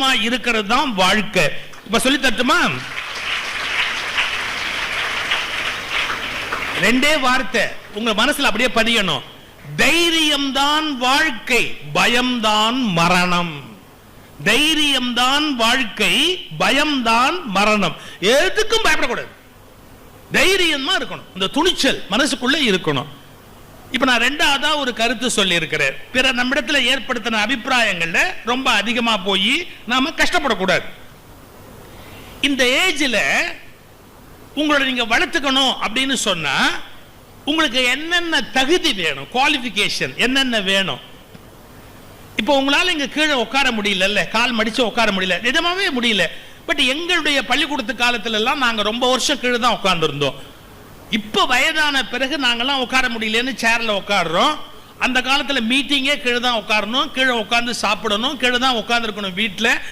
இருக்கிறது தான் வாழ்க்கை. இப்ப சொல்லி தட்டுமா ரெண்டே வார்த்தை. உங்க மனசுல அப்படியே பதியணும். தைரியம்தான் வாழ்க்கை பயம்தான் மரணம். தைரியம் தான் வாழ்க்கை பயம்தான் மரணம். எதுக்கும் பயப்படக்கூடாது. தைரியமா இருக்கணும். இந்த துணிச்சல் மனசுக்குள்ள இருக்கணும். இப்ப நான் ரெண்டாவதா ஒரு கருத்து சொல்லி இருக்கிறேன் பிற நம்மிடத்துல ஏற்படுத்தின அபிப்பிராயங்கள்ல ரொம்ப அதிகமா போய் நாம கஷ்டப்படக்கூடாது. இந்த ஏஜ்ல உங்களை நீங்க வளர்த்துக்கணும் அப்படின்னு சொன்னா உங்களுக்கு என்னென்ன தகுதி வேணும்? குவாலிஃபிகேஷன் என்னென்ன வேணும்? இப்போ உங்களால இங்க கீழே உட்கார முடியல கால் மடிச்சு உட்கார முடியல நிஜமாவே முடியல. பட் எங்களுடைய பள்ளிக்கூடத்து காலத்துல எல்லாம் நாங்க ரொம்ப வருஷம் கீழே தான் உட்காந்துருந்தோம் இப்போ வயதான பிறகு நாங்கெல்லாம் உட்கார முடியலன்னு சேரில் உட்காடுறோம் அந்த காலத்தில் மீட்டிங்கே கீழே தான் உட்காரணும். கீழே உட்காந்து சாப்பிடணும். கீழே தான் உட்காந்துருக்கணும் வீட்டில்